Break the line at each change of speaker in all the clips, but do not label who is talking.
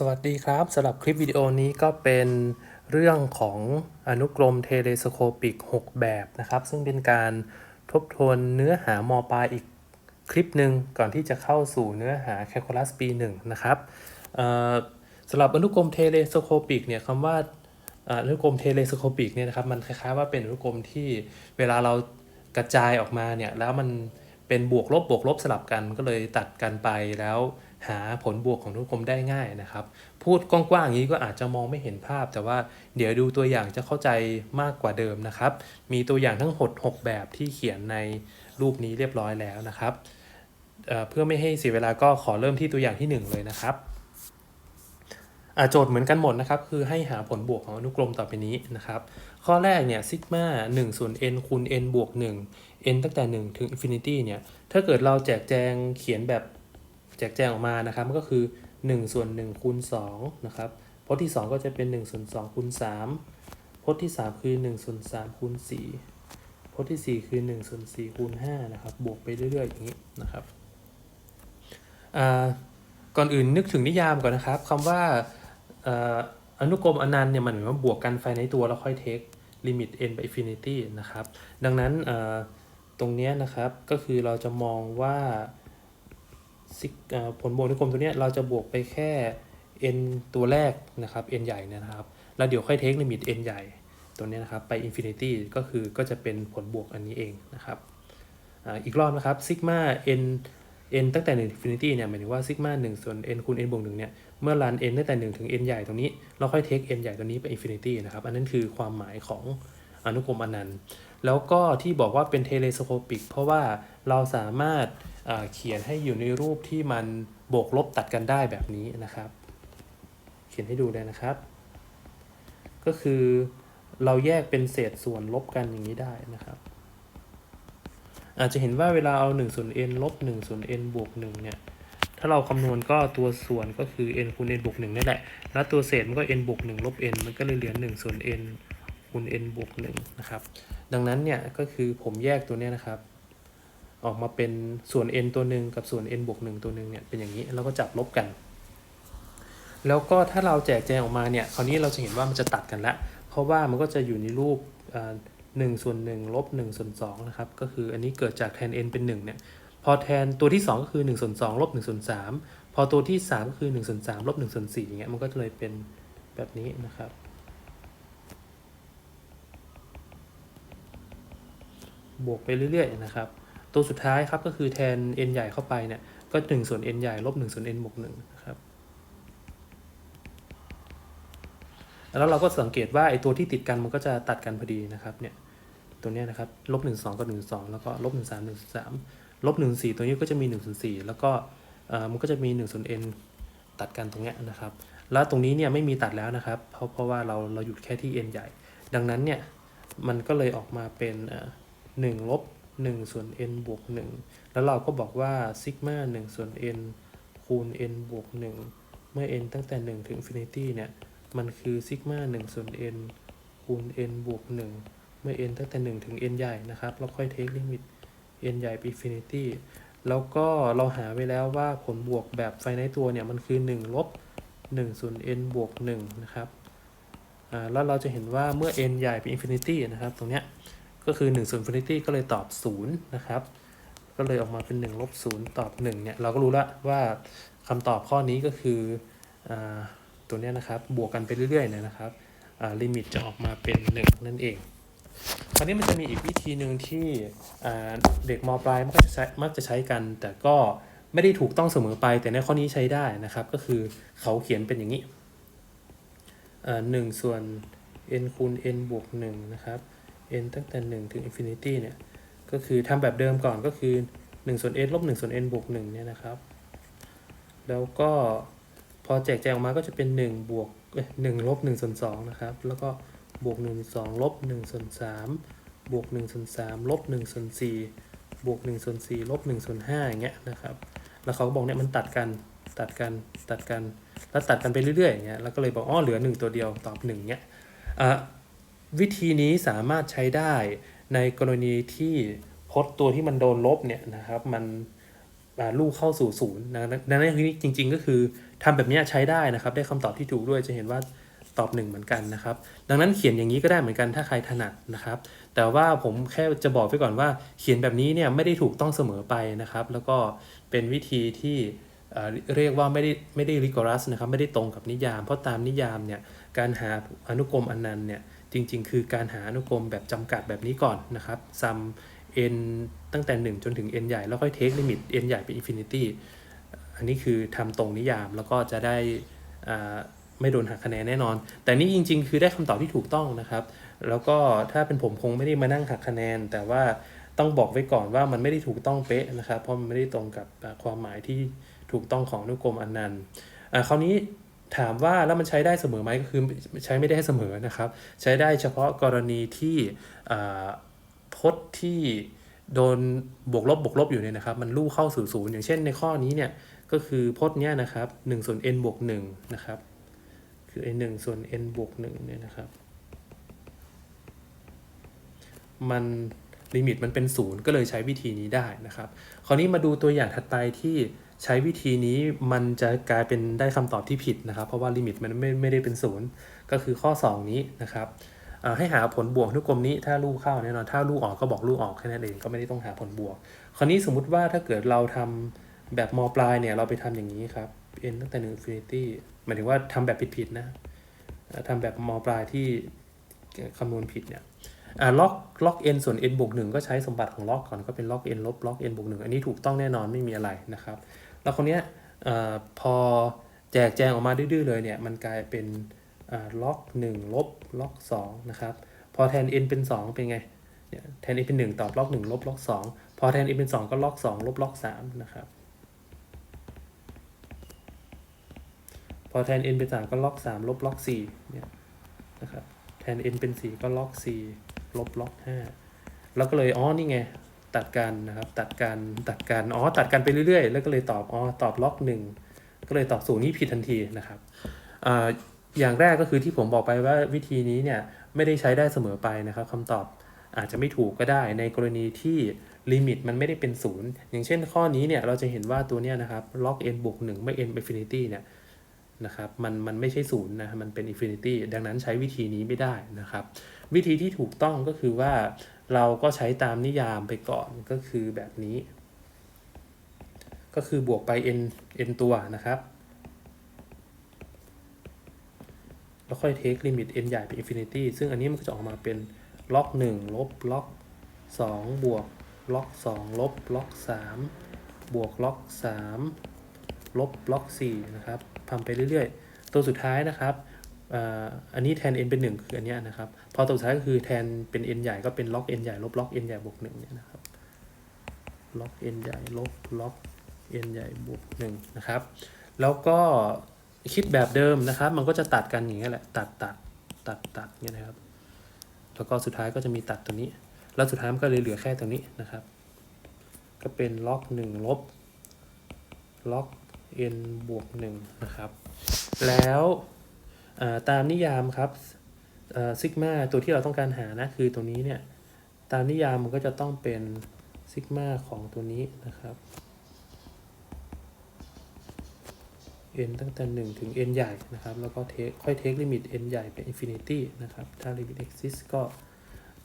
สวัสดีครับสำหรับคลิปวิดีโอนี้ก็เป็นเรื่องของอนุกรมเทเลสโคปิก 6 แบบนะครับ ซึ่งเป็นการทบทวนเนื้อหามปลายอีกคลิปหนึ่งก่อนที่จะเข้าสู่เนื้อหาแคลคูลัสปี1นะครับสำหรับอนุกรมเทเลสโคปิกเนี่ยคำว่าอนุกรมเทเลสโคปิกเนี่ยนะครับมันคล้ายๆว่าเป็นอนุกรมที่เวลาเรากระจายออกมาเนี่ยแล้วมันเป็นบวกลบบวกลบสลับกันก็เลยตัดกันไปแล้ว หาผลบวกของนุกรมได้ง่ายนะครับ พูดกว้างๆอย่างนี้ก็อาจจะมองไม่เห็นภาพ แต่ว่าเดี๋ยวดูตัวอย่างจะเข้าใจมากกว่าเดิมนะครับ มีตัวอย่างทั้งหด6แบบที่เขียนในรูปนี้เรียบร้อยแล้วนะครับเเพื่อไม่ให้เสียเวลาก็ขอเริ่มที่ตัวอย่างที่ 1 เลยนะครับโจทย์เหมือนกันหมดนะครับคือให้หาผลบวกของอนุกรมต่อไปนี้นะครับข้อแรกเนี่ยซิกมา1ส่วน n คูณ n บวก 1 n ตั้งแต่ 1 ถึง infinity เนี่ยถ้าเกิดเราแจกแจงเขียนแบบ แจกแจงออกมานะครับมันก็คือ1ส่วน1คูณ2นะครับพจน์ที่ 2 ก็จะเป็น1ส่วน2คูณ3พจน์ที่ 3 คือ1ส่วน3คูณ4พจน์ที่ 4 คือ1ส่วน4คูณ5นะครับบวกไปเรื่อยๆอย่างนี้นะครับก่อนอื่นนึกถึงนิยามก่อนนะครับคำว่าอนุกรมอนันต์เนี่ยมันหมายว่าบวกกันไฟในตัวแล้วค่อยเทคลิมิต n ไป infinity นะครับ ดังนั้นตรงนี้นะครับก็คือเราจะมองว่า ผลบวกในกลมตัวนี้เราจะบวกไปแค่ n ตัวแรกนะครับ n ใหญ่นะครับ แล้วเดี๋ยวค่อยเทคลิมิต n ใหญ่ตัวนี้นะครับไป infinity ก็คือก็จะเป็นผลบวกอันนี้เองนะครับอ,อีกรอบนะครับซิกมา n n ตั้งแต่1 infinity เนี่ยหมายถึงว่าซิกมา1ส่วน n คูณ n บวก1เนี่ยเมื่อรัน n ตั้งแต่ 1 ถึง n ใหญ่ตรงนี้เราค่อยเทค n ใหญ่ตัวนี้ไป infinity นะครับ อันนั้นคือความหมายของอนุกรมอนันต์ แล้วก็ที่บอกว่าเป็นเทเลสโคปิก เพราะว่าเราสามารถ เขียนให้อยู่ในรูปที่มันบวกลบตัดกันได้แบบนี้นะครับ เขียนให้ดูเลยนะครับ ก็คือเราแยกเป็นเศษส่วนลบกันอย่างนี้ได้นะครับ อาจจะเห็นว่าเวลาเอา1ส่วน n ลบ1ส่วน n บวก1เนี่ยถ้าเราคำนวณก็ตัวส่วนก็คือ n คูณ n บวก1นี่แหละ แล้วตัวเศษมันก็ n บวก1ลบ n มันก็เลยเหลือ1ส่วน n คูณ n บวก1นะครับ ดังนั้นเนี่ยก็คือผมแยกตัวเนี้ยนะครับ ออกมาเป็นส่วน n ตัวหนึ่งกับส่วน n บวก1ตัวหนึ่งเนี่ยเป็นอย่างนี้แล้วก็จับลบกัน แล้วก็ถ้าเราแจกแจงออกมาเนี่ยคราวนี้เราจะเห็นว่ามันจะตัดกันละเพราะว่ามันก็จะอยู่ในรูปหนึ่งส่วนหนึ่งลบหนึ่งส่วนสองนะครับก็คืออันนี้เกิดจากแทน n เป็น 1 เนี่ยพอแทนตัวที่ 2 ก็คือ1ส่วน2ลบ1ส่วน3พอตัวที่ 3 ก็คือ1ส่วน3ลบ1ส่วน4อย่างเงี้ยมันก็เลยเป็นแบบนี้นะครับบวกไปเรื่อยๆนะครับ ตัวสุดท้ายครับก็คือแทน n ใหญ่เข้าไปเนี่ยก็1ส่วน n ใหญ่ลบ1ส่วน n บวก1นะครับแล้วเราก็สังเกตว่าไอ้ตัวที่ติดกันมันก็จะตัดกันพอดีนะครับเนี่ยตัวเนี้ยนะครับลบหนึ่งสองกับหนึ่งสองแล้วก็ลบหนึ่งสามหนึ่งสามลบหนึ่งสี่ตัวนี้ก็จะมีหนึ่งส่วนสี่แล้วก็เอ่อมันก็จะมีหนึ่งส่วน n ตัดกันตรงเนี้ยนะครับ แล้วตรงนี้เนี่ยไม่มีตัดแล้วนะครับ เพราะเพราะว่าเราเราหยุดแค่ที่ n ใหญ่ ดังนั้นเนี่ยมันก็เลยออกมาเป็นหนึ่งลบ หนึ่งส่วน n บวกหนึ่งแล้วเราก็บอกว่าซิกมาหนึ่งส่วน n คูณ n บวกหนึ่งเมื่อ n ตั้งแต่หนึ่งถึง infinity เนี่ย มันคือซิกมา1ส่วน n คูณ n บวก 1 เมื่อ n ตั้งแต่ 1 ถึง n ใหญ่นะครับ แล้วค่อยเทคลิมิต n ใหญ่ไป infinity แล้วก็เราหาไว้แล้วว่าผลบวกแบบไฟในตัวเนี่ย มันคือ 1 ลบ1ส่วน n บวก 1 นะครับ แล้วเราจะเห็นว่าเมื่อ n ใหญ่ไป infinity นะครับ ตรงเนี้ย ก็คือ1ส่วน infinity ก็เลยตอบ 0 นะครับ ก็เลยออกมาเป็น1ลบ0ตอบ 1 เนี่ย เราก็รู้แล้วว่าคำตอบข้อนี้ก็คืออตัวเนี้ยนะครับ บวกกันไปเรื่อยๆนะครับลิมิตจะออกมาเป็น 1 นั่นเองคราวนี้มันจะมีอีกวิธีหนึ่งที่เด็กมปลายมักจะใช้มักจะใช้กัน แต่ก็ไม่ได้ถูกต้องเสมอไป แต่ในข้อนี้ใช้ได้นะครับ ก็คือเขาเขียนเป็นอย่างนี้หนึ่งส่วน n คูณ n บวก1นะครับ n ตั้งแต่ 1 ถึง infinity เนี่ย ก็คือทำแบบเดิมก่อนก็คือ 1 ส่วน n ลบ1ส่วน n บวก1เนี่ยนะครับ แล้วก็พอแจกแจงออกมาก็จะเป็น 1 บวกหนึ่งลบ1ส่วน2นะครับ แล้วก็บวก1ส่วน2ลบ1ส่วน3บวก1ส่วน3ลบ1ส่วน4บวก1ส่วน4ลบ1ส่วน5อย่างเงี้ยนะครับ แล้วเขาก็บอกเนี่ยมันตัดกันตัดกันตัดกัน แล้วตัดกันไปเรื่อยๆอย่างเงี้ยแล้วก็เลยบอกอ๋อเหลือ 1 ตัวเดียวตอบ1เงี้ยอะ วิธีนี้สามารถใช้ได้ในกรณีที่พจน์ตัวที่มันโดนลบเนี่ยนะครับมันลูกเข้าสู่ศูนย์นะดังนั้นคือจริง ๆ ก็คือทำแบบนี้ใช้ได้นะครับ ได้คำตอบที่ถูกด้วยจะเห็นว่าตอบหนึ่งเหมือนกันนะครับ ดังนั้นเขียนอย่างนี้ก็ได้เหมือนกันถ้าใครถนัดนะครับ แต่ว่าผมแค่จะบอกไว้ก่อนว่า เขียนแบบนี้เนี่ยไม่ได้ถูกต้องเสมอไปนะครับ แล้วก็เป็นวิธีที่เรียกว่าไม่ได้ไม่ได้ rigorous นะครับ ไม่ได้ตรงกับนิยาม เพราะตามนิยามเนี่ยการหาอนุกรมอนันต์เนี่ย จริง ๆ คือการหาอนุกรมแบบจำกัดแบบนี้ก่อนนะครับ sum n ตั้งแต่ 1 จนถึง n ใหญ่แล้วค่อย take limit n ใหญ่เป็น infinity อันนี้คือทำตรงนิยามแล้วก็จะได้ไม่โดนหักคะแนนแน่นอน แต่นี่จริง ๆ คือได้คำตอบที่ถูกต้องนะครับ แล้วก็ถ้าเป็นผมคงไม่ได้มานั่งหักคะแนน แต่ว่าต้องบอกไว้ก่อนว่ามันไม่ได้ถูกต้องเป๊ะนะครับ เพราะมันไม่ได้ตรงกับความหมายที่ถูกต้องของอนุกรมอนันต์คราวนี้ ถามว่าแล้วมันใช้ได้เสมอไหมก็คือใช้ไม่ได้เสมอนะครับ ใช้ได้เฉพาะกรณีที่พจน์ที่โดนบวกลบบวกลบอยู่เนี่ยนะครับ มันลู่เข้าสู่ศูนย์อย่างเช่นในข้อนี้เนี่ยก็คือพจน์เนี้ยนะครับ1ส่วน n บวก1นะครับคือไอ้หนึ่งส่วน n บวกหนึ่งเนี่ยนะครับมันลิมิตมันเป็นศูนย์ก็เลยใช้วิธีนี้ได้นะครับ คราวนี้มาดูตัวอย่างถัดไปที่ ใช้วิธีนี้มันจะกลายเป็นได้คำตอบที่ผิดนะครับ เพราะว่าลิมิตมันไม่ไม่ได้เป็นศูนย์ก็คือข้อ 2 นี้นะครับให้หาผลบวกทุกกลมนี้ถ้าลูกเข้าแน่นอนถ้าลูกออกก็บอกลูกออกแค่นั้นเองก็ไม่ได้ต้องหาผลบวก คราวนี้สมมุติว่าถ้าเกิดเราทำแบบมปลายเนี่ยเราไปทำอย่างนี้ครับ n ตั้งแต่1 infinity หมายถึงว่าทำแบบผิดๆนะอ่าทำแบบมปลายที่คำนวณผิดเนี่ยล็อกล็อก n ส่วน n บวก1ก็ใช้สมบัติของล็อกก่อนก็เป็นล็อก n ลบล็อก n บวก1อันนี้ถูกต้องแน่นอนไม่มีอะไรนะครับ แล้วคนเนี้ยอพอแจกแจงออกมาดื้อๆเลยเนี่ยมันกลายเป็นล็อก1ลบล็อก2นะครับพอแทน n เป็น 2 เป็นไงเนี่ยแทน n เป็น 1 ตอบล็อก1ลบล็อก2 พอแทน n เป็น 2 ก็ล็อก2ลบล็อก3นะครับพอแทน n เป็น 3 ก็ล็อก 3 ลบล็อก4เนี่ยนะครับแทน n เป็น 4 ก็ล็อก4ลบล็อก5แล้วก็เลยอ๋อนี่ไง ตัดกันนะครับตัดกันตัดกันอ๋อตัดกันไปเรื่อยๆ แล้วก็เลยตอบอ๋อตอบล็อกหนึ่งก็เลยตอบศูนย์นี่ผิดทันทีนะครับออย่างแรกก็คือที่ผมบอกไปว่าวิธีนี้เนี่ยไม่ได้ใช้ได้เสมอไปนะครับคำตอบอาจจะไม่ถูกก็ได้ในกรณีที่ลิมิตมันไม่ได้เป็นศูนย์อย่างเช่นข้อนี้เนี่ยเราจะเห็นว่าตัวเนี้ยนะครับล็อก n บวกหนึ่งไม่ n infinity เนี่ย นะครับมันมันไม่ใช่ศูนย์นะมันเป็น infinity ดังนั้นใช้วิธีนี้ไม่ได้นะครับ วิธีที่ถูกต้องก็คือว่าเราก็ใช้ตามนิยามไปก่อนก็คือแบบนี้ ก็คือบวกไป n n ตัวนะครับแล้วค่อย take limit n ใหญ่เป็น infinity ซึ่งอันนี้มันก็จะออกมาเป็นล็อก1ลบล็อก2บวกล็อก2ลบล็อก3บวกล็อก3ลบล็อก4นะครับ ทำไปเรื่อยๆ ตัวสุดท้ายนะครับอันนี้แทน n เป็น 1 คืออันเนี้ยนะครับ พอตัวสุดท้ายก็คือแทนเป็น n ใหญ่ก็เป็นล็อก n ใหญ่ลบล็อก n ใหญ่บวก1เนี่ยนะครับ ล็อก n ใหญ่ลบล็อก n ใหญ่บวก1นะครับ แล้วก็คิดแบบเดิมนะครับ มันก็จะตัดกันอย่างเงี้ยแหละ ตัดตัดตัดตัดเงี้ยนะครับ แล้วก็สุดท้ายก็จะมีตัดตัวนี้ แล้วสุดท้ายมันก็เลยเหลือแค่ตัวนี้นะครับ ก็เป็นล็อก1ลบล็อก n บวก1นะครับ แล้วาตามนิยามครับซิกมาตัวที่เราต้องการหานะคือตัวนี้เนี่ยตามนิยามมันก็จะต้องเป็นซิกมาของตัวนี้นะครับ n ตั้งแต่ 1 ถึง n ใหญ่นะครับ แล้วก็เทคค่อยเทคลิมิต n ใหญ่เป็น infinity นะครับ ถ้า limit exist ก็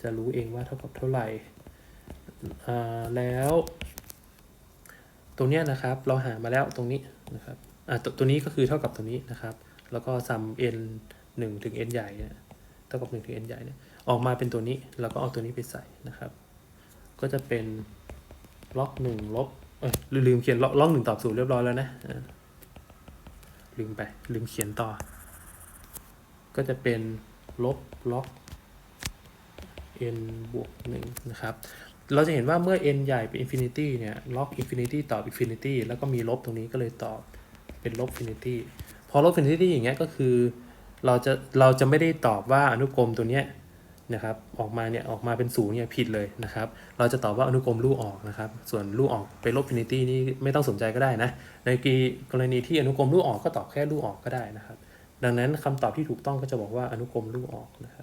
จะรู้เองว่าเท่ากับเท่าไหร่ แล้ว ตรงเนี้ยนะครับเราหามาแล้วตรงนี้ นะครับอ่าตตัวนี้ก็คือเท่ากับตัวนี้นะครับ แล้วก็ sum n 1 ถึง n ใหญ่เนี่ยเท่ากับ 1 ถึง n ใหญ่เนี่ยออกมาเป็นตัวนี้แล้วก็เอาตัวนี้ไปใส่นะครับ ก็จะเป็นล็อก1ลบเอ้ยลืมเขียนล็อกหนึ่งตอบศูนย์เรียบร้อยแล้วนะลืมไปลืมเขียนต่อ ก็จะเป็นลบล็อก n บวก1นะครับ เราจะเห็นว่าเมื่อ n ใหญ่เป็น infinity เนี่ยล็อก infinity ตอบ infinity แล้วก็มีลบตรงนี้ก็เลยตอบเป็นลบ infinity พอลบ infinity อย่างเงี้ยก็คือเราจะเราจะไม่ได้ตอบว่าอนุกรมตัวเนี้ยนะครับออกมาเนี่ยออกมาเป็นศูนย์เนี่ยผิดเลยนะครับ เราจะตอบว่าอนุกรมลู่ออกนะครับ ส่วนลู่ออกไปลบ infinity นี่ไม่ต้องสนใจก็ได้นะ ในกรณีที่อนุกรมลู่ออกก็ตอบแค่ลู่ออกก็ได้นะครับ ดังนั้นคำตอบที่ถูกต้องก็จะบอกว่าอนุกรมลู่ออกนะครับ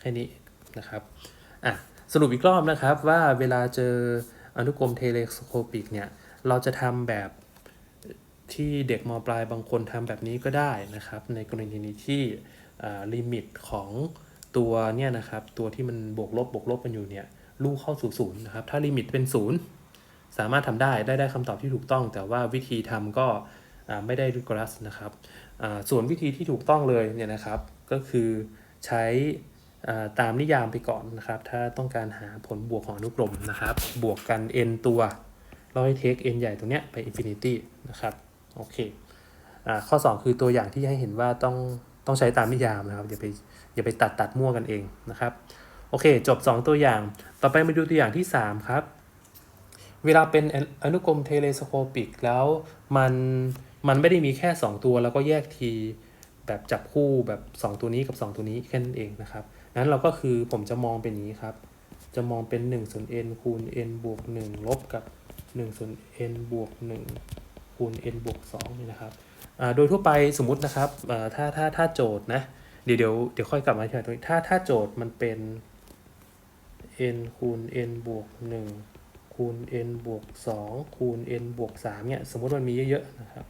แค่นี้นะครับอะสรุปอีกรอบนะครับว่าเวลาเจออนุกรมเทเลสโคปิกเนี่ยเราจะทำแบบที่เด็กมปลายบางคนทำแบบนี้ก็ได้นะครับ ในกรณีนี้ที่ลิมิตของตัวเนี่ยนะครับตัวที่มันบวกลบบวกลบกันอยู่เนี่ยลูกเข้าสู่ศูนย์นะครับถ้าลิมิตเป็นศูนย์สามารถทำได้ได้ได้คำตอบที่ถูกต้อง แต่ว่าวิธีทำก็ไม่ได้ริกรัสนะครับส่วนวิธีที่ถูกต้องเลยเนี่ยนะครับก็คือใช้ ตามนิยามไปก่อนนะครับ ถ้าต้องการหาผลบวกของอนุกรมนะครับ บวกกัน n ตัวเราให้เทค n ใหญ่ตรงเนี้ยไป infinity นะครับ โอเคอข้อ 2 คือตัวอย่างที่ให้เห็นว่าต้องต้องใช้ตามนิยามนะครับ อย่าไปอย่าไปตัดตัดมั่วกันเองนะครับ โอเค จบ 2 ตัวอย่าง ต่อไปมาดูตัวอย่างที่ 3 ครับ เวลาเป็นอนุกรมเทเลสโคปิกแล้วมันมันไม่ได้มีแค่ 2 ตัวแล้วก็แยกทีแบบจับคู่แบบ 2 ตัวนี้กับ 2 ตัวนี้แค่นั้นเองนะครับ นั้นเราก็คือผมจะมองเป็นนี้ครับ จะมองเป็น1ส่วน n คูณ n บวก 1 ลบกับ1ส่วน n บวก 1 คูณ n บวก2นี่นะครับโดยทั่วไปสมมตินะครับถ้าถ้าถ้าโจทย์นะ เดี๋ยวเดี๋ยวเดี๋ยวค่อยกลับมาที่ตรงนี้ถ้าถ้าโจทย์มันเป็น n คูณ n บวก 1 คูณ n บวก 2 คูณ n บวก 3เนี่ยสมมติมันมีเยอะๆนะครับ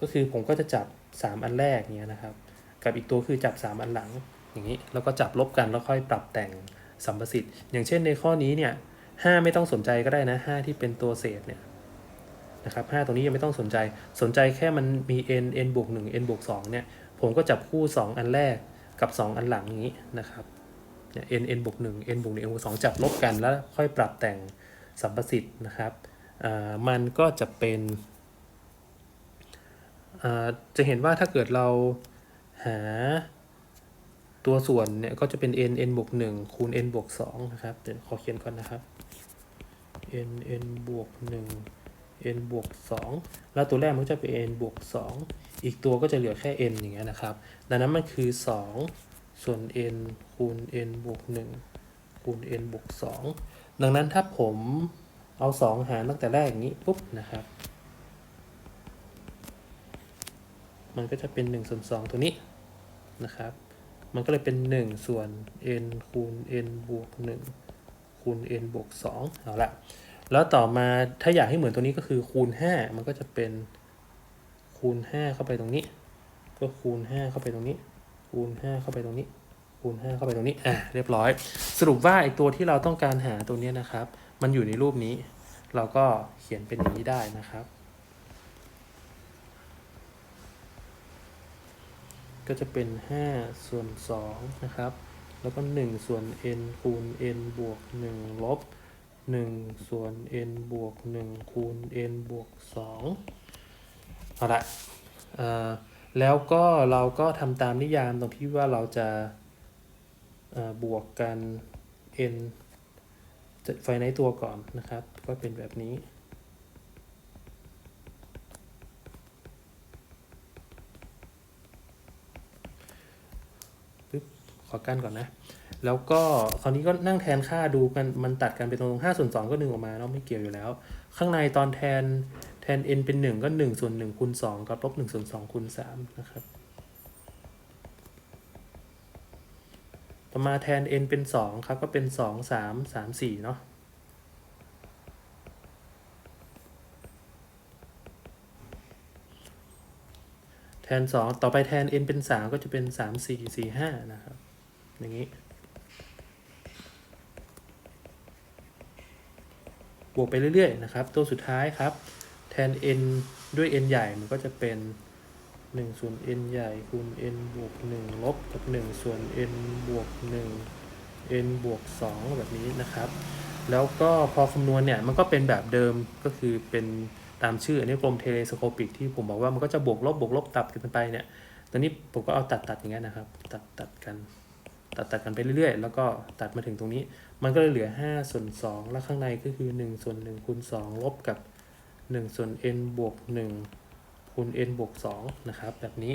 ก็คือผมก็จะจับ 3 อันแรกเนี่ยนะครับ กับอีกตัวคือจับ 3 อันหลัง อย่างนี้แล้วก็จับลบกันแล้วค่อยปรับแต่งสัมประสิทธิ์ อย่างเช่นในข้อนี้เนี่ย5ไม่ต้องสนใจก็ได้นะ5ที่เป็นตัวเศษเนี่ยนะครับ5ตรงนี้ยังไม่ต้องสนใจสนใจแค่มันมี n n บวก1 n บวก2เนี่ยผมก็จับคู่ 2 อันแรกกับ 2 อันหลังอย่างนี้นะครับ n n บวก1 n บวก1 n บวก2จับลบกันแล้วค่อยปรับแต่งสัมประสิทธิ์นะครับมันก็จะเป็นจะเห็นว่าถ้าเกิดเราหา ตัวส่วนเนี่ยก็จะเป็น n n บวก1คูณ n บวก2นะครับ เดี๋ยวขอเขียนก่อนนะครับ n n บวก1 n บวก2แล้วตัวแรกมันก็จะเป็น n บวก2อีกตัวก็จะเหลือแค่ n อย่างเงี้ยนะครับ ดังนั้นมันคือ 2 ส่วน n คูณ n บวก1คูณ n บวก2ดังนั้นถ้าผมเอา 2 หารตั้งแต่แรกอย่างนี้ปุ๊บนะครับ มันก็จะเป็น1ส่วน2ตัวนี้นะครับ มันก็เลยเป็น 1 ส่วน n คูณ n บวก 1 คูณ n บวก 2 เอาละแล้วต่อมาถ้าอยากให้เหมือนตัวนี้ก็คือคูณ 5 มันก็จะเป็นคูณ 5 เข้าไปตรงนี้ ก็คูณ 5 เข้าไปตรงนี้ คูณ 5 เข้าไปตรงนี้ คูณ 5 เข้าไปตรงนี้ อะ เรียบร้อย สรุปว่าไอตัวที่เราต้องการหาตัวนี้นะครับ มันอยู่ในรูปนี้ เราก็เขียนเป็นอย่างนี้ได้นะครับ ก็จะเป็น 5 ส่วน2นะครับ แล้วก็ 1 ส่วน n คูณ n บวก 1 ลบ 1 ส่วน n บวก 1 คูณ n บวก 2 เอาละแล้วก็เราก็ทำตามนิยามตรงที่ว่าเราจะบวกกัน n ไฟในตัวก่อนนะครับ ก็เป็นแบบนี้ ขอกั้นก่อนนะ แล้วก็คราวนี้ก็นั่งแทนค่าดูกันมันตัดกันเป็นตรง5ส่วน2ก็1ออกมาเนาะไม่เกี่ยวอยู่แล้ว ข้างในตอนแทนแทน n เป็น1ก็1ส่วน1คูณ2กับลบ1ส่วน2คูณ3นะครับต่อมาแทน n เป็น2ครับก็เป็น2 3 3 4เนาะแทน 2 ต่อไปแทน n เป็น 3 ก็จะเป็น 3 4 4 5 นะครับ อย่างนี้ บวกไปเรื่อยๆนะครับ ตัวสุดท้ายครับ แทน n ด้วย n ใหญ่ มันก็จะเป็น1ส่วน n ใหญ่คูณ n บวก 1 ลบกับ 1 ส่วน n บวก 1 n บวก 2 แบบนี้นะครับ แล้วก็พอคำนวณเนี่ย มันก็เป็นแบบเดิมก็คือเป็นตามชื่อ อันนี้กลมเทเลสโคปิกที่ผมบอกว่ามันก็จะบวกลบบวกลบตัดกันไปเนี่ย ตอนนี้ผมก็เอาตัดตัดอย่างเงี้ยนะครับ ตัดตัดกัน ตัดตัดกันไปเรื่อยๆ แล้วก็ตัดมาถึงตรงนี้ มันก็เลยเหลือ5ส่วน2แล้วข้างในก็คือ1ส่วน1คูณ2ลบกับ 1 ส่วน n บวก1คูณ n บวก2นะครับ แบบนี้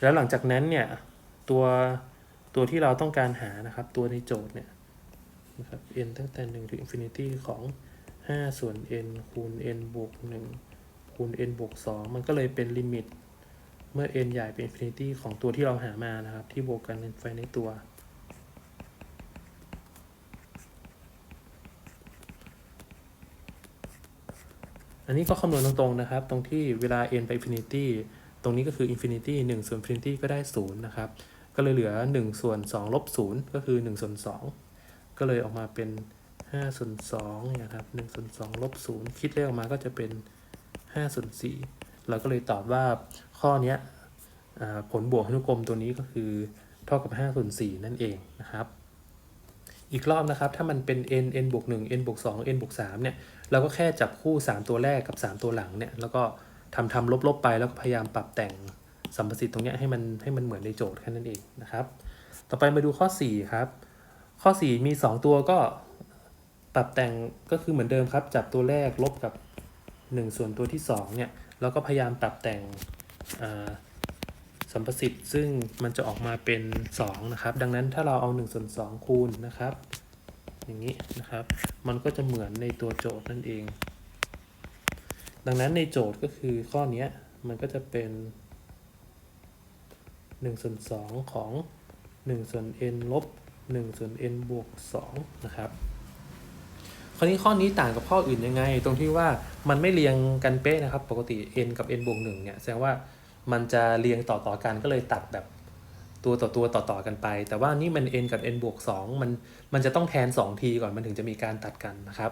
แล้วหลังจากนั้นเนี่ย ตัวตัวที่เราต้องการหานะครับ ตัวในโจทย์เนี่ยนะครับ n ตั้งแต่ 1 ถึง infinity ของ 5 ส่วน n คูณ n บวก1คูณ n บวก2มันก็เลยเป็นลิมิต เมื่อ n ใหญ่เป็นอินฟินิตี้ของตัวที่เราหามานะครับ ที่บวกกันเป็นไฟในตัว อันนี้ก็คำนวณตรงๆนะครับ ตรงที่เวลา n ไปอินฟินิตี้ตรงนี้ก็คือ infinity หนึ่งส่วนอินฟินิตี้ก็ได้ศูนย์นะครับ ก็เลยเหลือหนึ่งส่วนสองลบศูนย์ก็คือหนึ่งส่วนสองก็เลยออกมาเป็นห้าส่วนสองนะครับหนึ่งส่วนสองลบศูนย์คิดเลขออกมาก็จะเป็นห้าส่วนสี่ เราก็เลยตอบว่าข้อนี้ผลบวกอนุกรมตัวนี้ก็คือเท่ากับ5ส่วน4นั่นเองนะครับ อีกรอบนะครับ ถ้ามันเป็น n n บวก1 n บวก2 n บวก3เนี่ย เราก็แค่จับคู่ 3 ตัวแรกกับ 3 ตัวหลังเนี่ย แล้วก็ทำทำลบๆไปแล้วก็พยายามปรับแต่งสัมประสิทธิ์ตรงนี้ให้มันให้มันเหมือนในโจทย์แค่นั้นเองนะครับ ต่อไปมาดูข้อ 4 ครับ ข้อ 4 มี 2 ตัวก็ปรับแต่งก็คือเหมือนเดิมครับ จับตัวแรกลบกับ 1 ส่วนตัวที่2เนี่ย แล้วก็พยายามปรับแต่งสัมประสิทธิ์ ซึ่งมันจะออกมาเป็น 2 นะครับ ดังนั้นถ้าเราเอา1ส่วน2คูณนะครับ อย่างนี้นะครับ มันก็จะเหมือนในตัวโจทย์นั่นเอง ดังนั้นในโจทย์ก็คือข้อนี้มันก็จะเป็น1ส่วน2ของ1ส่วน n ลบ1ส่วน n บวก2นะครับ คราวนี้ข้อนี้ต่างกับข้ออื่นยังไง ตรงที่ว่ามันไม่เรียงกันเป๊ะนะครับ ปกติ n กับ n บวก1เนี่ยแสดงว่ามันจะเรียงต่อต่อกันก็เลยตัดแบบตัวต่อตัวต่อต่อกันไป แต่ว่านี่มัน n กับ n บวก2มันมันจะต้องแทน 2 ทีก่อนมันถึงจะมีการตัดกันนะครับ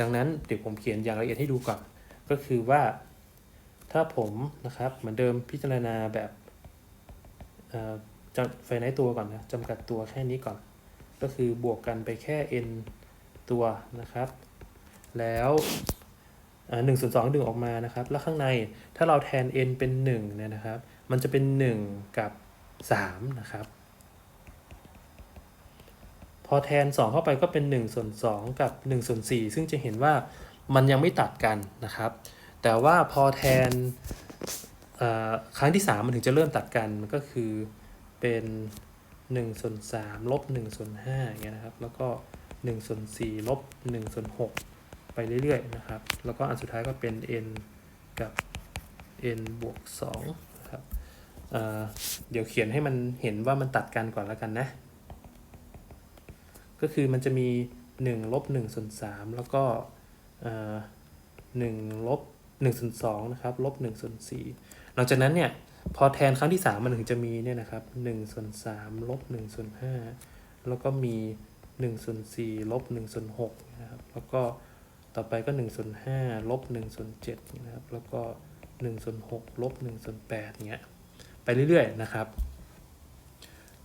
ดังนั้นเดี๋ยวผมเขียนอย่างละเอียดให้ดูก่อน ก็คือว่า ถ้าผมนะครับเหมือนเดิมพิจารณาแบบจะไฟไนตัวก่อนนะจำกัดตัวแค่นี้ก่อน ก็คือบวกกันไปแค่ n ตัวนะครับ แล้วหนึ่งส่วนสองดึงออกมานะครับ แล้วข้างในถ้าเราแทน n เป็น1เนี่ยนะครับ มันจะเป็น 1 กับ 3 นะครับ พอแทน 2 เข้าไปก็เป็น1ส่วน2กับ1ส่วน4ซึ่งจะเห็นว่ามันยังไม่ตัดกันนะครับ แต่ว่าพอแทนครั้งที่ 3 มันถึงจะเริ่มตัดกันมันก็คือเป็น1ส่วน3ลบ1ส่วน5อย่างเงี้ยนะครับ แล้วก็ 1ส่วน4ลบ1ส่วน6ไปเรื่อยๆนะครับ แล้วก็อันสุดท้ายก็เป็น n กับ n บวก2นะครับเเดี๋ยวเขียนให้มันเห็นว่ามันตัดกันก่อนแล้วกันนะ ก็คือมันจะมี 1 ลบ1ส่วน3แล้วก็เอ่อ1ลบ1ส่วน2นะครับลบ1ส่วน4หลังจากนั้นเนี่ยพอแทนครั้งที่ 3 มันถึงจะมีเนี่ยนะครับ1ส่วน3ลบ1ส่วน5แล้วก็มี 1ส่วน4ลบ1ส่วน6นะครับ แล้วก็ต่อไปก็1ส่วน5ลบ1ส่วน7นะครับ แล้วก็1ส่วน6ลบ1ส่วน8เงี้ย ไปเรื่อยๆนะครับ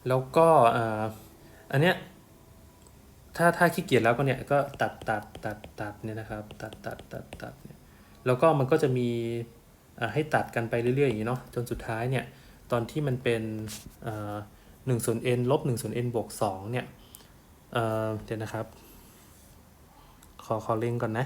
แล้วก็ออันเนี้ย ถ้าถ้าขี้เกียจแล้วก็เนี่ยก็ตัดตัดตัดตัดเนี่ยนะครับ ตัดตัดตัดตัดเนี่ย แล้วก็มันก็จะมีให้ตัดกันไปเรื่อยๆอย่างนี้เนาะ จนสุดท้ายเนี่ย ตอนที่มันเป็นหนึ่งส่วน n ลบหนึ่งส่วน n บวกสองเนี่ย เอ่อเดี๋ยวนะครับ ขอขอเล่งก่อนนะ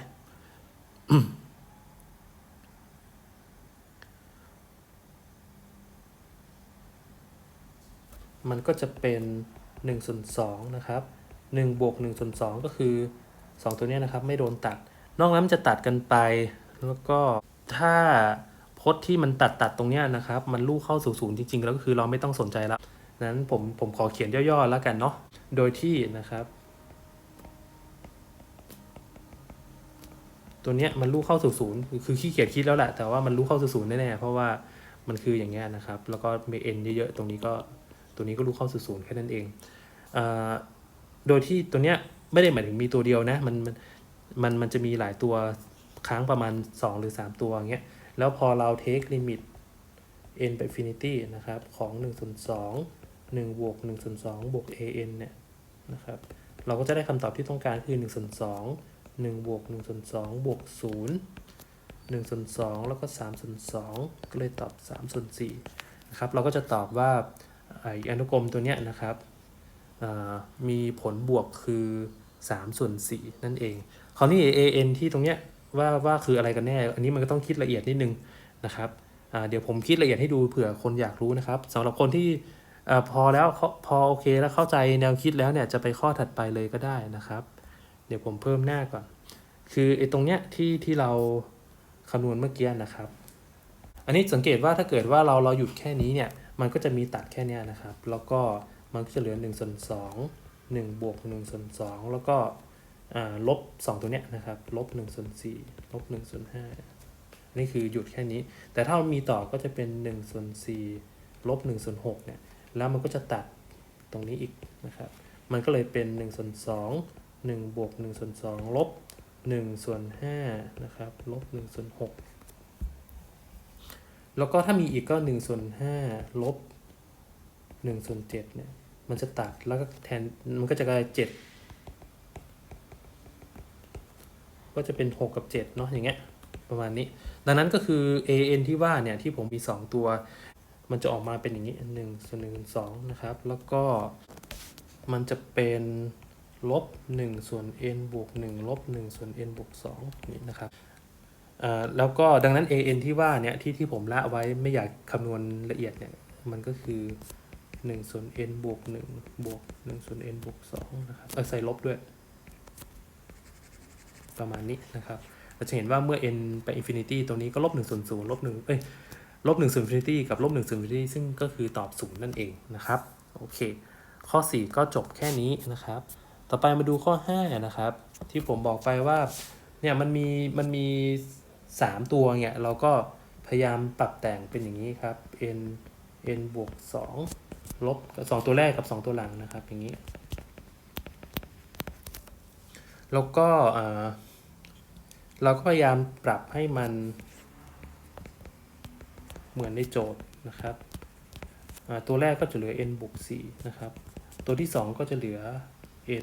มันก็จะเป็น1ส่วน2นะครับ1บวก1ส่วน2ก็คือ 2 ตัวนี้นะครับ ไม่โดนตัด นอกนั้นมันจะตัดกันไป แล้วก็ถ้าพจน์ที่มันตัดตัดตรงเนี้ยนะครับ มันลู่เข้าสู่ศูนย์จริง ๆ แล้วก็คือเราไม่ต้องสนใจแล้ว นั้นผมผมขอเขียนย่อๆแล้วกันเนาะ โดยที่นะครับ ตัวเนี้ยมันลู่เข้าสู่ศูนย์คือขี้เกียจคิดแล้วแหละ แต่ว่ามันลู่เข้าสู่ศูนย์แน่ๆ เพราะว่ามันคืออย่างเงี้ยนะครับ แล้วก็มี n เยอะๆ ตรงนี้ก็ตัวนี้ก็รู้เข้าสู่ศูนย์แค่นั้นเองอโดยที่ตัวเนี้ยไม่ได้หมายถึงมีตัวเดียวนะ มันมันมันมันจะมีหลายตัวค้างประมาณ 2 หรือ 3 ตัวอย่างเงี้ย แล้วพอเรา take limit n ไป infinity นะครับ ของ1ส่วน2 1บวก1ส่วน2บวก an เนี่ยนะครับเราก็จะได้คำตอบที่ต้องการคือ1ส่วน2 1บวก1ส่วน2บวก0 1ส่วน2แล้วก็3ส่วน2ก็เลยตอบ3ส่วน4นะครับเราก็จะตอบว่าไออนุกรมตัวเนี้ยนะครับมีผลบวกคือ3ส่วน4นั่นเอง คราวนี้ an ที่ตรงเนี้ยว่าว่าคืออะไรกันแน่ อันนี้มันก็ต้องคิดละเอียดนิดนึงนะครับเดี๋ยวผมคิดละเอียดให้ดูเผื่อคนอยากรู้นะครับสำหรับคนที่ อพอแล้วพอโอเคแล้วเข้าใจแนวคิดแล้วเนี่ยจะไปข้อถัดไปเลยก็ได้นะครับ เดี๋ยวผมเพิ่มหน้าก่อน คือไอ้ตรงเนี้ยที่ที่เราคำนวณเมื่อกี้นะครับ อันนี้สังเกตว่าถ้าเกิดว่าเราเราหยุดแค่นี้เนี่ยมันก็จะมีตัดแค่นี้นะครับ แล้วก็มันก็จะเหลือ1ส่วน2 1บวก1ส่วน2แล้วก็ลบ 2 ตัวเนี้ยนะครับลบ1ส่วน4ลบ1ส่วน5นี่คือหยุดแค่นี้ แต่ถ้าเรามีต่อก็จะเป็น1ส่วน4ลบ1ส่วน6เนี่ย แล้วมันก็จะตัดตรงนี้อีกนะครับ มันก็เลยเป็น1ส่วน2 1บวก1ส่วน2ลบ1ส่วน5นะครับลบ1ส่วน6แล้วก็ถ้ามีอีกก็1ส่วน5ลบ1ส่วน7เนี่ยมันจะตัดแล้วก็แทนมันก็จะกลาย7ก็จะเป็น 6 กับ7เนาะอย่างเงี้ยประมาณนี้ ดังนั้นก็คือ an ที่ว่าเนี่ยที่ผมมี 2 ตัว มันจะออกมาเป็นอย่างนี้1ส่วน1ส่วน2นะครับ แล้วก็มันจะเป็นลบ1ส่วน n บวก1ลบ1ส่วน n บวก2นี่นะครับแล้วก็ดังนั้น an ที่ว่าเนี่ยที่ที่ผมละไว้ไม่อยากคำนวณละเอียดเนี่ยมันก็คือ1ส่วน n บวก1บวก1ส่วน n บวก2นะครับเออใส่ลบด้วย ประมาณนี้นะครับ เราจะเห็นว่าเมื่อ n ไป infinity ตรงนี้ก็ลบ1ส่วน0ลบ1เอ้ย ลบ1ส่วน infinity กับลบ1ส่วน infinity ซึ่งก็คือตอบ0นั่นเองนะครับ โอเค ข้อ 4 ก็จบแค่นี้นะครับ ต่อไปมาดูข้อ 5 นะครับ ที่ผมบอกไปว่า เนี่ยมันมีมันมี 3 ตัวเนี่ยเราก็พยายามปรับแต่งเป็นอย่างนี้ครับ n n บวก2ลบ2ตัวแรกกับ 2 ตัวหลังนะครับ อย่างนี้ แล้วก็เราก็พยายามปรับให้มัน เหมือนในโจทย์นะครับตัวแรกก็จะเหลือ n บวก4นะครับ ตัวที่ 2 ก็จะเหลือ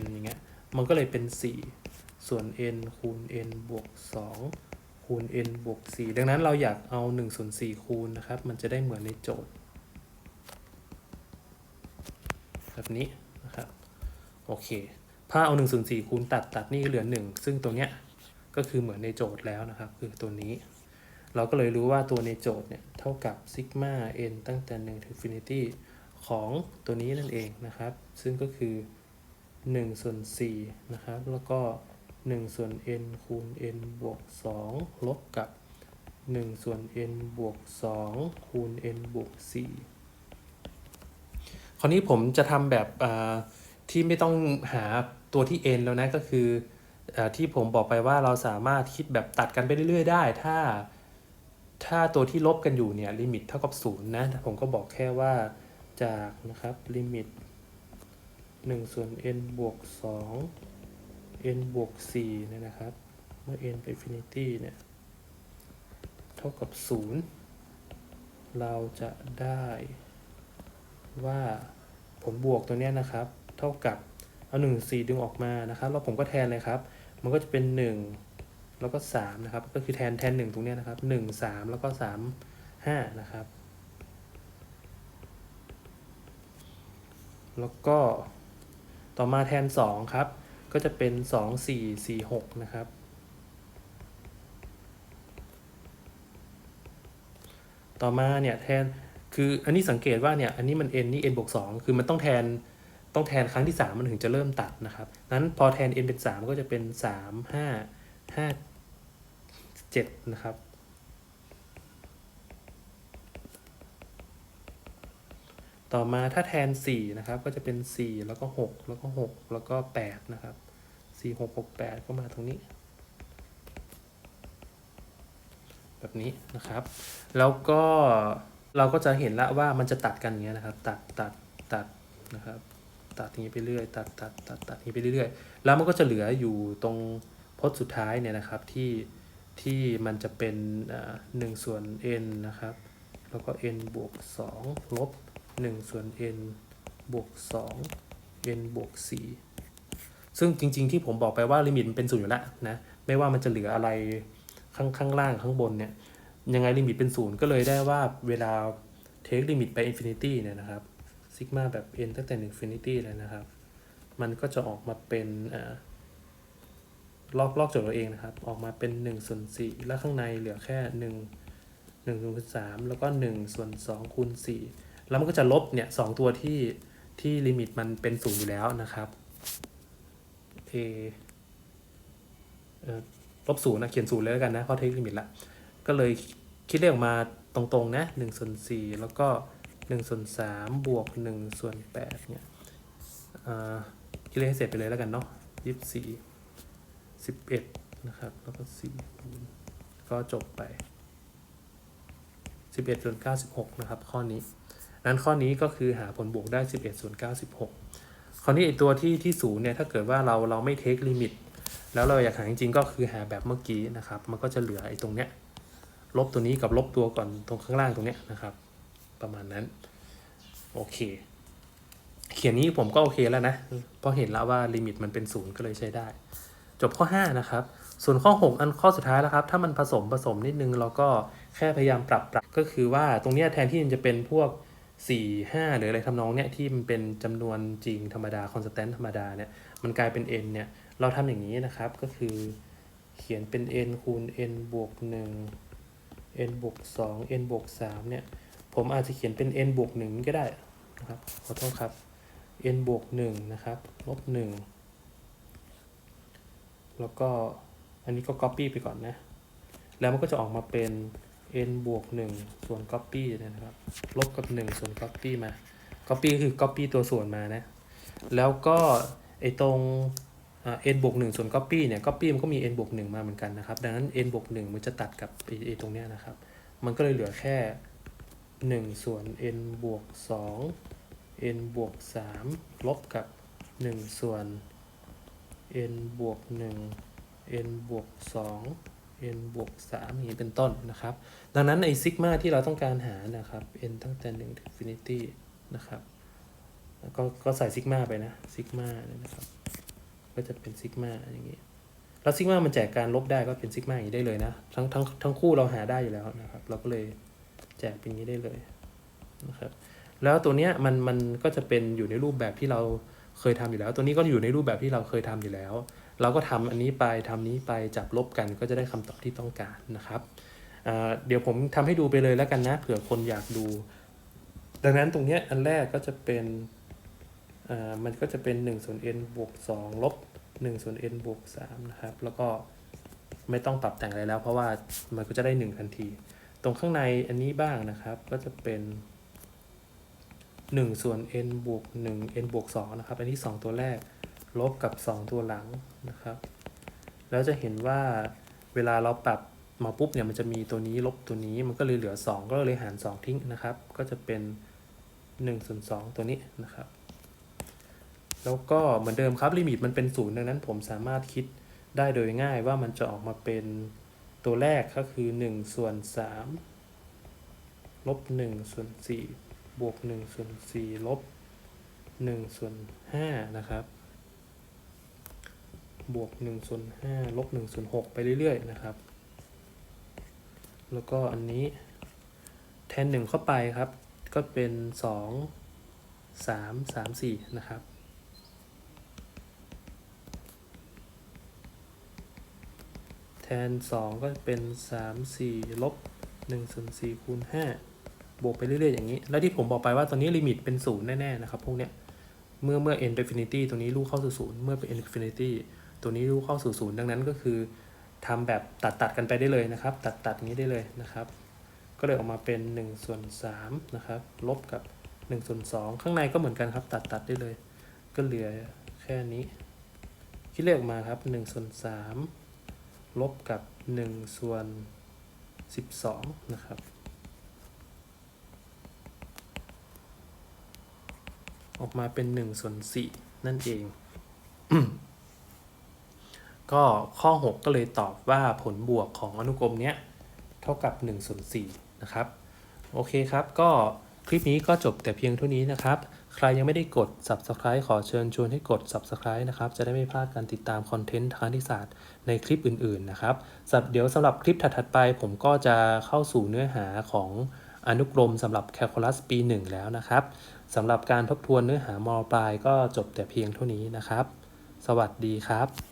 n อย่างเงี้ย มันก็เลยเป็น 4 ส่วน n คูณ n บวก2คูณ n บวก4ดังนั้นเราอยากเอา1ส่วน4คูณนะครับ มันจะได้เหมือนในโจทย์ แบบนี้นะครับ โอเค ถ้าเอา1ส่วน4คูณตัดตัดนี่เหลือ 1 ซึ่งตัวเนี้ยก็คือเหมือนในโจทย์แล้วนะครับ คือตัวนี้ เราก็เลยรู้ว่าตัวในโจทย์เนี่ยเท่ากับซิกมา n ตั้งแต่ 1 ถึง infinity ของตัวนี้นั่นเองนะครับ ซึ่งก็คือ 1 ส่วน4นะครับ แล้วก็ 1 ส่วน n คูณ n บวก 2 ลบกับ 1 ส่วน n บวก 2 คูณ n บวก 4 คราวนี้ผมจะทำแบบที่ไม่ต้องหาตัวที่ n แล้วนะก็คืออที่ผมบอกไปว่าเราสามารถคิดแบบตัดกันไปเรื่อย ๆ ได้ถ้า ถ้าตัวที่ลบกันอยู่เนี่ยลิมิตเท่ากับ0นะผมก็บอกแค่ว่าจากนะครับลิมิต1ส่วน n บวก2 n บวก4เนี่ยนะครับ เมื่อ n ไป infinity เนี่ย เท่ากับ 0 เราจะได้ว่าผลบวกตัวเนี้ยนะครับ เท่ากับเอา1 4ดึงออกมานะครับ แล้วผมก็แทนเลยครับ มันก็จะเป็น 1 แล้วก็3นะครับ ก็คือแทนแทน1ตรงนี้นะครับ 1 3 แล้วก็ 3 5 นะครับ แล้วก็ต่อมาแทน 2 ครับ ก็จะเป็น 2 4 4 6 นะครับ ต่อมาเนี่ยแทนคืออันนี้สังเกตว่าเนี่ยอันนี้มัน n นี่ n บวก2คือมันต้องแทนต้องแทนครั้งที่ 3 มันถึงจะเริ่มตัดนะครับ นั้นพอแทน n เป็น 3 ก็จะเป็น 3 5 5 7 นะครับ ต่อมาถ้าแทน 4 นะครับ ก็จะเป็น 4 แล้วก็ 6 แล้วก็ 6 แล้วก็ 8 นะครับ 4 6 6 8 ก็มาตรงนี้ แบบนี้นะครับ แล้วก็เราก็จะเห็นละว่ามันจะตัดกันอย่างเงี้ยนะครับ ตัดตัดตัดนะครับ ตัดอย่างนี้ไปเรื่อย ตัดตัดตัดตัดอย่างนี้ไปเรื่อย แล้วมันก็จะเหลืออยู่ตรงพจน์สุดท้ายเนี่ยนะครับที่ ที่มันจะเป็นหนึ่งส่วน n นะครับ แล้วก็ n บวก 2 ลบ 1 ส่วน n บวก 2 n บวก 4 ซึ่งจริง ๆ ที่ผมบอกไปว่าลิมิตมันเป็นศูนย์อยู่แล้วนะ ไม่ว่ามันจะเหลืออะไรข้างข้างล่างข้างบนเนี่ย ยังไงลิมิตเป็นศูนย์ก็เลยได้ว่าเวลาเทคลิมิตไป infinity เนี่ยนะครับซิกมาแบบ n ตั้งแต่ infinity เลยนะครับ มันก็จะออกมาเป็นอ่า ลอกลอกโจทย์เราเองนะครับ ออกมาเป็น1ส่วน4แล้วข้างในเหลือแค่ 1 1ส่วน3แล้วก็1ส่วน2คูณ4แล้วมันก็จะลบเนี่ยสองตัวที่ที่ลิมิตมันเป็นศูนย์อยู่แล้วนะครับ a เอลบศูนย์นะเขียนศูนย์เลยแล้วกันนะเพราะเทคลิมิตละก็เลยคิดเลขออกมาตรงๆนะ1ส่วน4แล้วก็1ส่วน3บวก1ส่วน8เนี่ยคิดเลขให้เสร็จไปเลยแล้วกันเนาะ24 11 นะครับ แล้วก็4คูณก็จบไป 11ส่วน96 นะครับ ข้อนี้ นั้นข้อนี้ก็คือหาผลบวกได้ 11ส่วน96 คราวนี้ไอตัวที่ที่ศูนย์เนี่ย ถ้าเกิดว่าเราเราไม่เทคลิมิต แล้วเราอยากหาจริงๆ ก็คือหาแบบเมื่อกี้นะครับ มันก็จะเหลือไอ้ตรงเนี้ย ลบตัวนี้กับลบตัวก่อนตรงข้างล่างตรงเนี้ยนะครับ ประมาณนั้น โอเคเขียนนี้ผมก็โอเคแล้วนะ เพราะเห็นแล้วว่าลิมิตมันเป็นศูนย์ก็เลยใช้ได้ จบข้อ 5 นะครับ ส่วนข้อ 6 อันข้อสุดท้ายแล้วครับ ถ้ามันผสมผสมนิดนึงเราก็แค่พยายามปรับปรับก็คือว่าตรงนี้แทนที่มันจะเป็นพวก 4 5 หรืออะไรทำนองเนี้ยที่มันเป็นจำนวนจริงธรรมดาคอนสแตนต์ธรรมดาเนี่ยมันกลายเป็น n เนี่ยเราทำอย่างนี้นะครับก็คือเขียนเป็น n คูณ n บวก 1 n บวก 2 n บวก 3 เนี่ย ผมอาจจะเขียนเป็น n บวก 1 ก็ได้นะครับ ขอโทษครับ n บวก 1 นะครับ ลบ 1 แล้วก็อันนี้ก็ copy ไปก่อนนะ แล้วมันก็จะออกมาเป็น n บวก1ส่วน copy เนี่ยนะครับ ลบกับ 1 ส่วน copy มา copy คือ copy ตัวส่วนมานะ แล้วก็ไอตรง n บวก1ส่วน copy เนี่ย copy มันก็มี n บวก1มาเหมือนกันนะครับ ดังนั้น n บวก1มันจะตัดกับไอตรงเนี้ยนะครับ มันก็เลยเหลือแค่ 1 ส่วน n บวก2 n บวก3ลบกับ 1 ส่วน n บวก1 n บวก2 n บวก3อย่างนี้เป็นต้นนะครับ ดังนั้นไอซิกมาที่เราต้องการหานะครับ n ตั้งแต่1ถึง infinity นะครับแล้วก็ก็ใส่ซิกมาไปนะซิกมาเนี่ยนะครับ ก็จะเป็นซิกมาอย่างนี้ แล้วซิกมามันแจกการลบได้ก็เป็นซิกมาอย่างนี้ได้เลยนะ ทั้งทั้งทั้งคู่เราหาได้อยู่แล้วนะครับ เราก็เลยแจกเป็นอย่างนี้ได้เลยนะครับ แล้วตัวเนี้ยมันมันก็จะเป็นอยู่ในรูปแบบที่เรา เคยทำอยู่แล้ว ตัวนี้ก็อยู่ในรูปแบบที่เราเคยทำอยู่แล้ว เราก็ทำอันนี้ไปทำนี้ไปจับลบกันก็จะได้คำตอบที่ต้องการนะครับเดี๋ยวผมทำให้ดูไปเลยแล้วกันนะเผื่อคนอยากดู ดังนั้นตรงนี้อันแรกก็จะเป็นมันก็จะเป็น1ส่วน n บวก2ลบ1ส่วน n บวก3นะครับ แล้วก็ไม่ต้องปรับแต่งอะไรแล้ว เพราะว่ามันก็จะได้ 1 ทันที ตรงข้างในอันนี้บ้างนะครับ ก็จะเป็น 1 ส่วน n บวก1 n บวก2นะครับ อันนี้ 2 ตัวแรก ลบกับ 2 ตัวหลังนะครับ แล้วจะเห็นว่าเวลาเราปรับมาปุ๊บเนี่ยมันจะมีตัวนี้ลบตัวนี้มันก็เลยเหลือ 2 ก็เลยหาร 2 ทิ้งนะครับ ก็จะเป็น1ส่วน2ตัวนี้นะครับ แล้วก็เหมือนเดิมครับลิมิตมันเป็นศูนย์ดังนั้นผมสามารถคิดได้โดยง่ายว่ามันจะออกมาเป็นตัวแรกก็คือ 1 ส่วน 3 ลบ 1 ส่วน 4 บวก1ส่วน4ลบ1ส่วน5นะครับ บวก1ส่วน5ลบ1ส่วน6ไปเรื่อยๆนะครับ แล้วก็อันนี้แทน 1 เข้าไปครับ ก็เป็น 2 3 3 4 นะครับ แทน 2 ก็เป็น 3 4ลบ1ส่วน4คูณ5 บวกไปเรื่อยๆอย่างนี้ แล้วที่ผมบอกไปว่าตอนนี้ลิมิตเป็น0แน่ๆนะครับพวกเนี้ยเมื่อเมื่อ n เป็น infinity ตัวนี้ลูกเข้าสู่0เมื่อเป็น infinity ตัวนี้ลูกเข้าสู่0ดังนั้นก็คือทำแบบตัดตัดกันไปได้เลยนะครับ ตัดตัดนี้ได้เลยนะครับ ก็เลยออกมาเป็น1ส่วน3นะครับลบกับ1ส่วน2ข้างในก็เหมือนกันครับ ตัดตัดได้เลย ก็เหลือแค่นี้ คิดเลขออกมาครับ1ส่วน3ลบกับ1ส่วน12 นะครับ ออกมาเป็น1ส่วน4นั่นเอง ก็ข้อ 6 ก็เลยตอบว่าผลบวกของอนุกรมเนี้ยเท่ากับ1ส่วน4นะครับ โอเคครับ ก็คลิปนี้ก็จบแต่เพียงเท่านี้นะครับ ใครยังไม่ได้กด subscribe ขอเชิญชวนให้กด subscribe นะครับ จะได้ไม่พลาดการติดตามคอนเทนต์ทางคณิตศาสตร์ในคลิปอื่น ๆ นะครับสับเดี๋ยวสำหรับคลิปถัดๆไป ผมก็จะเข้าสู่เนื้อหาของอนุกรมสำหรับ Calculus ปี 1 แล้วนะครับ สำหรับการทบทวนเนื้อหามปลายก็จบแต่เพียงเท่านี้นะครับ สวัสดีครับ